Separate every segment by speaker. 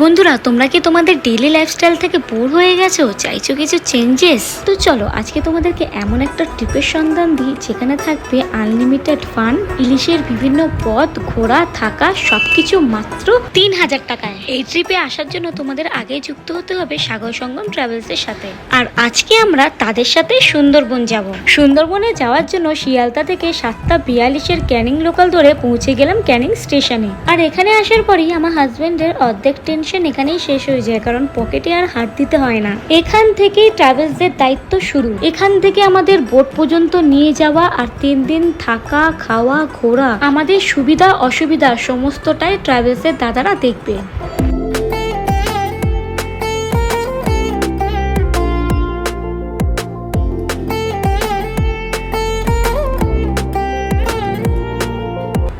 Speaker 1: বন্ধুরা, তোমরা কি তোমাদের ডেলি লাইফস্টাইল থেকে বোর হয়ে গেছো? চাইছো কিছু চেঞ্জেস তো চলো, আজকে তোমাদেরকে এমন একটা ট্রিপের সন্ধান দিই, যেখানে থাকবে আনলিমিটেড ফান ইলিশের বিভিন্ন পথ ঘোরা থাকা, সবকিছু মাত্র তিন হাজার টাকায়। এই ট্রিপে আসার জন্য তোমাদের আগে যুক্ত হতে হবে সাগর সঙ্গম ট্রাভেলস এর সাথে। আর আজকে আমরা তাদের সাথে সুন্দরবন যাব। সুন্দরবনে যাওয়ার জন্য শিয়ালদা থেকে সাতটা বিয়াল্লিশের ক্যানিং লোকাল ধরে পৌঁছে গেলাম ক্যানিং স্টেশনে। আর এখানে আসার পরই আমার হাজবেন্ডের অর্ধেক টেনশন এখানেই শেষ হয়ে যায়, কারণ পকেটে আর হাত দিতে হয় না। এখান থেকেই ট্রাভেলসদের দায়িত্ব শুরু। এখান থেকে আমাদের বোট পর্যন্ত নিয়ে যাওয়া আর তিন দিন থাকা খাওয়া ঘোরা। আমাদের সুবিধা অসুবিধা সমস্তটাই ট্রাভেলসের দাদারা দেখবে।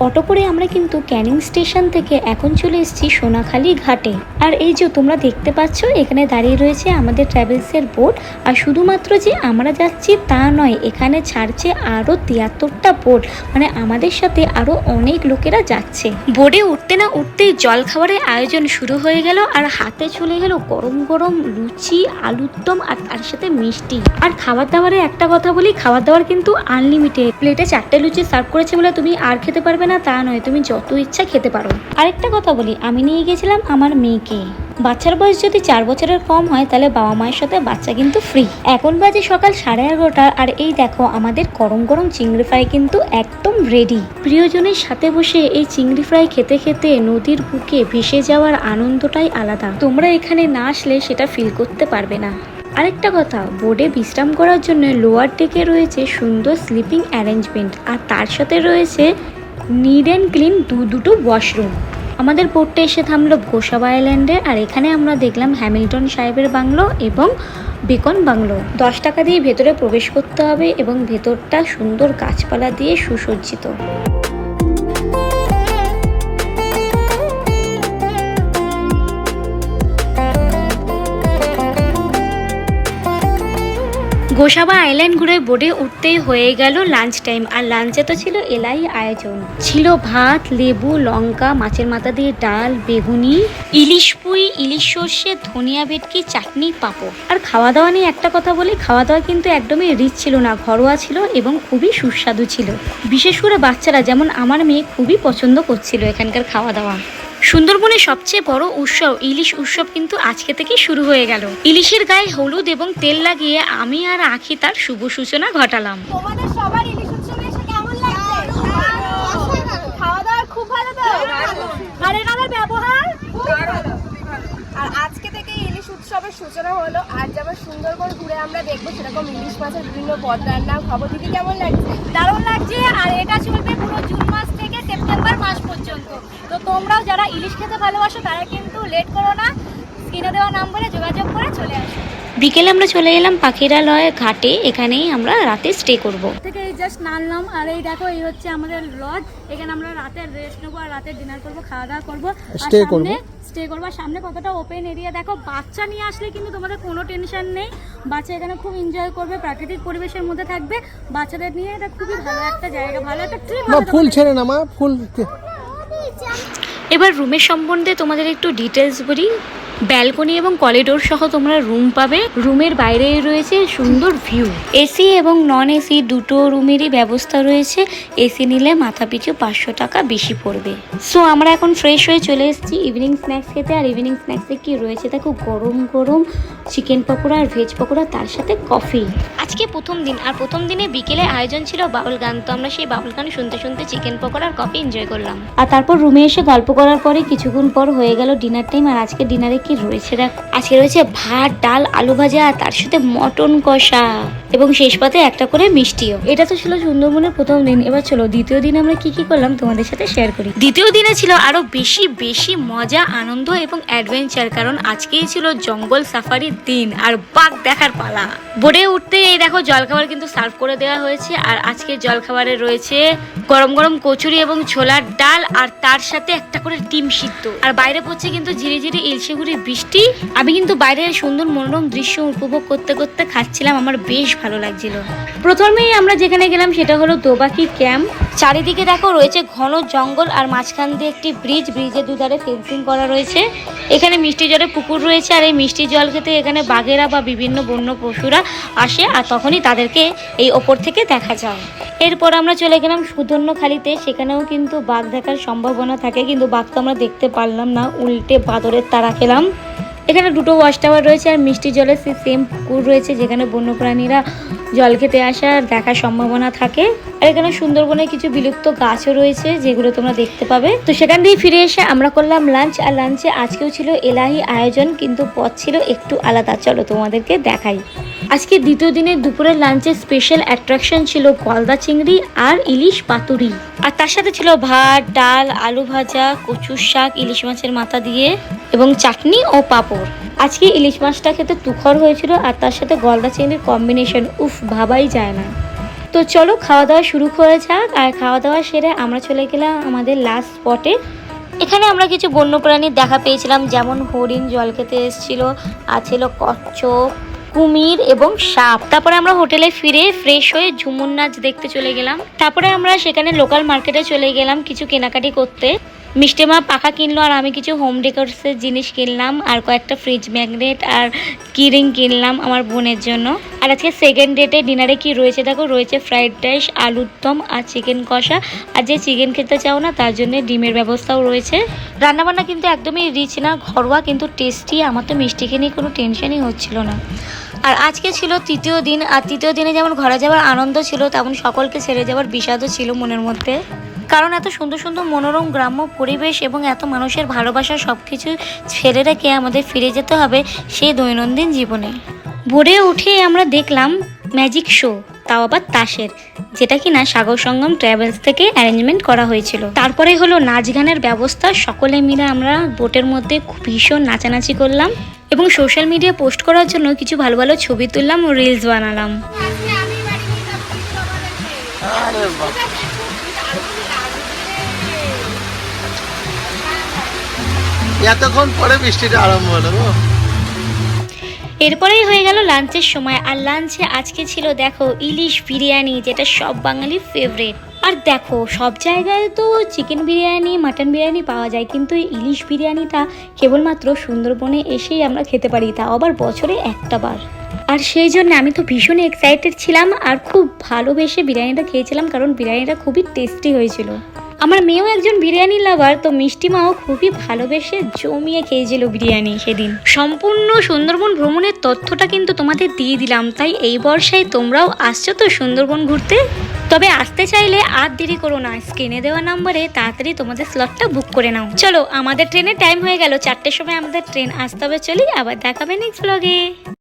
Speaker 1: অটো করে আমরা কিন্তু ক্যানিং স্টেশন থেকে এখন চলে এসেছি সোনাখালী ঘাটে। আর এই যে তোমরা দেখতে পাচ্ছ, এখানে দাঁড়িয়ে রয়েছে আমাদের ট্রাভেলসের বোট। আর শুধুমাত্র যে আমরা যাচ্ছি তা নয়, এখানে ছাড়ছে আরও তিয়াত্তরটা বোট। মানে আমাদের সাথে আরও অনেক লোকেরা যাচ্ছে। বোর্ডে উঠতে না উঠতেই জল খাবারের আয়োজন শুরু হয়ে গেল আর হাতে চলে গেল গরম গরম লুচি, আলুর দম আর তার সাথে মিষ্টি। আর খাবার দাবারে একটা কথা বলি খাবার দাবার কিন্তু আনলিমিটেড প্লেটে চারটে লুচি সার্ভ করেছে বলে তুমি আর খেতে পারবে না। তা নয়, তুমি যত ইচ্ছা খেতে পারো। আরেকটা কথা বলি, আমি নিয়ে গেছিলাম আমার মেয়েকে। বাচ্চার বয়স যদি চার বছরের কম হয়, তাহলে বাবা মায়ের সাথে বাচ্চা কিন্তু ফ্রি এখন বাজে সকাল সাড়ে এগারোটা, আর এই দেখো, আমাদের গরম গরম চিংড়ি ফ্রাই কিন্তু একদম রেডি প্রিয়জনের সাথে বসে এই চিংড়ি ফ্রাই খেতে খেতে নদীর বুকে ভেসে যাওয়ার আনন্দটাই আলাদা। তোমরা এখানে না আসলে সেটা ফিল করতে পারবে না। আরেকটা কথা বোর্ডে বিশ্রাম করার জন্য লোয়ার ডেকে রয়েছে সুন্দর স্লিপিং অ্যারেঞ্জমেন্ট আর তার সাথে রয়েছে নিড অ্যান্ড ক্লিন দু দুটো ওয়াশরুম আমাদের পোর্টে এসে থামলো গোসাবা আইল্যান্ডে আর এখানে আমরা দেখলাম হ্যামিল্টন সাহেবের বাংলো এবং বেকন বাংলো দশ টাকা দিয়ে ভেতরে প্রবেশ করতে হবে এবং ভেতরটা সুন্দর গাছপালা দিয়ে সুসজ্জিত। গোসাবা আইল্যান্ড ঘুরে বোটে উঠতেই হয়ে গেল লাঞ্চ টাইম। আর লাঞ্চে তো ছিল এলাই আয়োজন। ছিল ভাত, লেবু, লঙ্কা, মাছের মাথা দিয়ে ডাল, বেগুনি, ইলিশ পুঁই, ইলিশ সর্ষে, ধনিয়া ভেটকি, চাটনি, পাঁপড়। আর খাওয়া দাওয়া নিয়ে একটা কথা বলি খাওয়া দাওয়া কিন্তু একদমই রিচ ছিল না, ঘরোয়া ছিল এবং খুবই সুস্বাদু ছিল। বিশেষ করে বাচ্চারা, যেমন আমার মেয়ে খুবই পছন্দ করছিল এখানকার খাওয়া দাওয়া সুন্দরবনের সবচেয়ে বড় উৎসব, ইলিশ উৎসব কিন্তু আজকে থেকে শুরু হয়ে গেল। ইলিশের গায়ে হলুদ এবং তেল লাগিয়ে আমি আর আখি তার শুভ সূচনা ঘটালাম।
Speaker 2: তোমাদের সবার খাওয়া দাওয়া খুব ভালো আর এনাদের ব্যবহার? আর আজকে থেকে ইলিশ উৎসবের সূচনা হলো। আর যেমন সুন্দরবন ঘুরে আমরা দেখব সেরকম ইলিশ মাছের বিভিন্ন পদ রান্না খবর। দিদি, কেমন লাগছে? দারুণ লাগছে। আর এটা চলবে পুরো জুন মাস থেকে সেপ্টেম্বর মাস পর্যন্ত। তো তোমরাও যারা ইলিশ খেতে ভালোবাসো, তারা কিন্তু লেট করো না। স্ক্রিনে দেওয়া নাম্বারে যোগাযোগ করে চলে আসো।
Speaker 1: বিকেলে আমরা চলে এলাম পাখিরালয় ঘাটে এখানেই আমরা রাতে স্টে করব।
Speaker 2: থেকে এই জাস্ট নামলাম আর এই দেখো এই হচ্ছে আমাদের লজ এখানে আমরা রাতের রেস্ট নেব আর রাতের ডিনার করব খাওয়া দাওয়া করব
Speaker 3: Stay করব।
Speaker 2: স্টে করব আর সামনে কতটা ওপেন এরিয়া দেখো বাচ্চা নিয়ে আসলে কিন্তু তোমাদের কোনো টেনশন নেই। বাচ্চা এখানে খুব এনজয় করবে প্রাকৃতিক পরিবেশের মধ্যে থাকবে। বাচ্চাদের নিয়ে এটা খুবই ভালো একটা জায়গা ভালো একটা ট্রিপ
Speaker 3: মা ফুল ছেড়ে না মা ফুল
Speaker 1: এবার রুমের সম্বন্ধে তোমাদের একটু ডিটেলস বলি। ব্যালকনি এবং করিডোর সহ তোমরা রুম পাবে। রুমের বাইরে রয়েছে সুন্দর ভিউ। এসি এবং নন এসি দুটো রুমেরই ব্যবস্থা রয়েছে। এসি নিলে মাথা পিছু পাঁচশো টাকা বেশি পড়বে। সো আমরা এখন ফ্রেশ হয়ে চলে এসেছি। ইভিনিং স্ন্যাক্স খেতে। আর ইভিনিং স্ন্যাক্সে কি রয়েছে? দেখো, গরম গরম চিকেন পকোড়া আর ভেজ পকোড়া, তার সাথে কফি আজকে প্রথম দিন। আর প্রথম দিনে বিকেলে আয়োজন ছিল বাউল গান। তো আমরা সেই বাউল গান শুনতে শুনতে চিকেন পকোড়া আর কফি এনজয় করলাম। আর তারপর রুমে এসে গল্প করার পরে কিছুক্ষণ পর হয়ে গেল ডিনার টাইম আর আজকে ডিনারে কি রয়েছে দেখ? আজকে রয়েছে ভাত, ডাল, আলু ভাজা তার সাথে মটন কষা। এবং শেষ পাতে একটা করে মিষ্টিও। এটা তো ছিল সুন্দরবনের প্রথম দিন। এবার চলো, দ্বিতীয় দিন আমরা কি কি করলাম তোমাদের সাথে শেয়ার করি। দ্বিতীয় দিনে ছিল আরও বেশি বেশি মজা, আনন্দ এবং অ্যাডভেঞ্চার কারণ আজকেই ছিল জঙ্গল সাফারির দিন। আর বাঘ দেখার পালা। বোর্ডে উঠতে এই দেখো, জলখাবার কিন্তু সার্ভ করে দেওয়া হয়েছে। আর আজকে জলখাবারে রয়েছে গরম গরম কচুরি এবং ছোলার ডাল, আর তার সাথে একটা করে ডিম সিদ্ধ। আর বাইরে পড়ছে কিন্তু ঝিরি ঝিরি ইলশেগুড়ি ঝিরিঝিরি বৃষ্টি। আমি কিন্তু বাইরের সুন্দর মনোরম দৃশ্য উপভোগ করতে করতে খাচ্ছিলাম, আমার বেশ ভালো লাগছিল। প্রথমেই আমরা যেখানে গেলাম সেটা হলো দোবাকি ক্যাম্প। চারিদিকে দেখো রয়েছে ঘন জঙ্গল আর মাঝখান দিয়ে একটি ব্রিজ ব্রিজের দুধারে ফেন্সিং করা রয়েছে। এখানে মিষ্টি জলের পুকুর রয়েছে আর এই মিষ্টি জল খেতে এখানে বাঘেরা বা বিভিন্ন বন্য পশুরা আসে আর তখনই তাদেরকে এই ওপর থেকে দেখা যায়। এরপর আমরা চলে গেলাম সুধন্যখালিতে, সেখানেও কিন্তু বাঘ দেখার সম্ভাবনা থাকে, কিন্তু বাঘ তো আমরা দেখতে পারলাম না, উল্টে বাদরের তারা খেলাম। এখানে দুটো ওয়াশ টাওয়ার রয়েছে আর মিষ্টি জলের সেই সেম পুকুর রয়েছে যেখানে বন্যপ্রাণীরা জল খেতে আসার দেখার সম্ভাবনা থাকে। আর এখানে সুন্দরবনে কিছু বিলুপ্ত গাছও রয়েছে যেগুলো তোমরা দেখতে পাবে। তো সেখান দিয়ে ফিরে এসে আমরা করলাম লাঞ্চ আর লাঞ্চে আজকেও ছিল এলাহি আয়োজন, কিন্তু পথ ছিল একটু আলাদা। চলো তোমাদেরকে দেখাই। আজকে দ্বিতীয় দিনের দুপুরের লাঞ্চের স্পেশাল অ্যাট্রাকশন ছিল গলদা চিংড়ি আর ইলিশ পাতুরি। আর তার সাথে ছিল ভাত, ডাল, আলু ভাজা, কচুর শাক, ইলিশ মাছের মাথা দিয়ে। এবং চাটনি ও পাঁপড়। আজকে ইলিশ মাছটা খেতে তুখর হয়েছিল আর তার সাথে গলদা চিংড়ির কম্বিনেশন উফ, ভাবাই যায় না। তো চলো খাওয়া দাওয়া শুরু করে যাক। আর খাওয়া দাওয়া সেরে আমরা চলে গেলাম আমাদের লাস্ট স্পটে এখানে আমরা কিছু বন্যপ্রাণীর দেখা পেয়েছিলাম, যেমন হরিণ জল খেতে এসেছিল, আর ছিল কচ্ছপ, কুমির এবং সাপ। তারপরে আমরা হোটেলে ফিরে ফ্রেশ হয়ে ঝুমুর নাচ দেখতে চলে গেলাম। তারপরে আমরা সেখানে লোকাল মার্কেটে চলে গেলাম কিছু কেনাকাটি করতে। মিষ্টি মা পাখা কিনলো আর আমি কিছু হোম ডেকোরেটসের জিনিস কিনলাম আর কয়েকটা ফ্রিজ ম্যাগনেট আর কিরিং কিনলাম আমার বোনের জন্য। আর আজকে সেকেন্ড ডেটে ডিনারে কি রয়েছে দেখো? রয়েছে ফ্রাইড রাইস আলুর দম আর চিকেন কষা। আর যে চিকেন খেতে চাও না, তার জন্য ডিমের ব্যবস্থাও রয়েছে। রান্নাবান্না কিন্তু একদমই রিচ না, ঘরোয়া কিন্তু টেস্টি আমার তো মিষ্টি খেয়ে নিয়ে কোনো টেনশনই হচ্ছিল না। আর আজকে ছিল তৃতীয় দিন, আর তৃতীয় দিনে যেমন ঘরে যাওয়ার আনন্দ ছিল, তেমন সকলকে ছেড়ে যাওয়ার বিষাদও ছিল মনের মধ্যে। কারণ এত সুন্দর সুন্দর মনোরম গ্রাম্য পরিবেশ এবং এত মানুষের ভালোবাসা সব কিছু ছেড়ে রেখে আমাদের ফিরে যেতে হবে সেই দৈনন্দিন জীবনে। ভোরে উঠে আমরা দেখলাম ম্যাজিক শো তাও আবার তাসের যেটা কিনা সাগর সঙ্গম ট্রাভেলস থেকে অ্যারেঞ্জমেন্ট করা হয়েছিল। তারপরে হলো নাচ গানের ব্যবস্থা সকলে মিলে আমরা বোটের মধ্যে খুব ভীষণ নাচানাচি করলাম এবং সোশ্যাল মিডিয়া পোস্ট করার জন্য কিছু ভালো ভালো ছবি তুললাম ও রিলস বানালাম।
Speaker 3: এতক্ষণ পরে বৃষ্টিটা আরম্ভ হলো।
Speaker 1: এরপরেই হয়ে গেল লাঞ্চের সময়, আর লাঞ্চে আজকে ছিল দেখো ইলিশ বিরিয়ানি, যেটা সব বাঙালির ফেভারেট আর দেখো, সব জায়গায় তো চিকেন বিরিয়ানি মাটন বিরিয়ানি পাওয়া যায়, কিন্তু ইলিশ বিরিয়ানিটা কেবলমাত্র সুন্দরবনে এসেই আমরা খেতে পারি তাও আবার বছরে একটা বার। আর সেই জন্য আমি তো ভীষণ এক্সাইটেড ছিলাম, আর খুব ভালোবেসে বিরিয়ানিটা খেয়েছিলাম, কারণ বিরিয়ানিটা খুবই টেস্টি হয়েছিল। আমার মেয়েও একজন বিরিয়ানি লাভার তো মিষ্টি মাও খুবই ভালোবেসে জমিয়ে খেয়েছিল বিরিয়ানি সেদিন। সম্পূর্ণ সুন্দরবন ভ্রমণের তথ্যটা কিন্তু তোমাদের দিয়ে দিলাম, তাই এই বর্ষায় তোমরাও আসছো তো সুন্দরবন ঘুরতে? তবে আসতে চাইলে আর দেরি করো না, স্ক্রিনে দেওয়া নাম্বারে তাড়াতাড়ি তোমাদের স্লটটা বুক করে নাও। চলো, আমাদের ট্রেনের টাইম হয়ে গেল, চারটের সময় আমাদের ট্রেন আসতে হবে, চলি আবার দেখাবে নেক্সট ব্লগে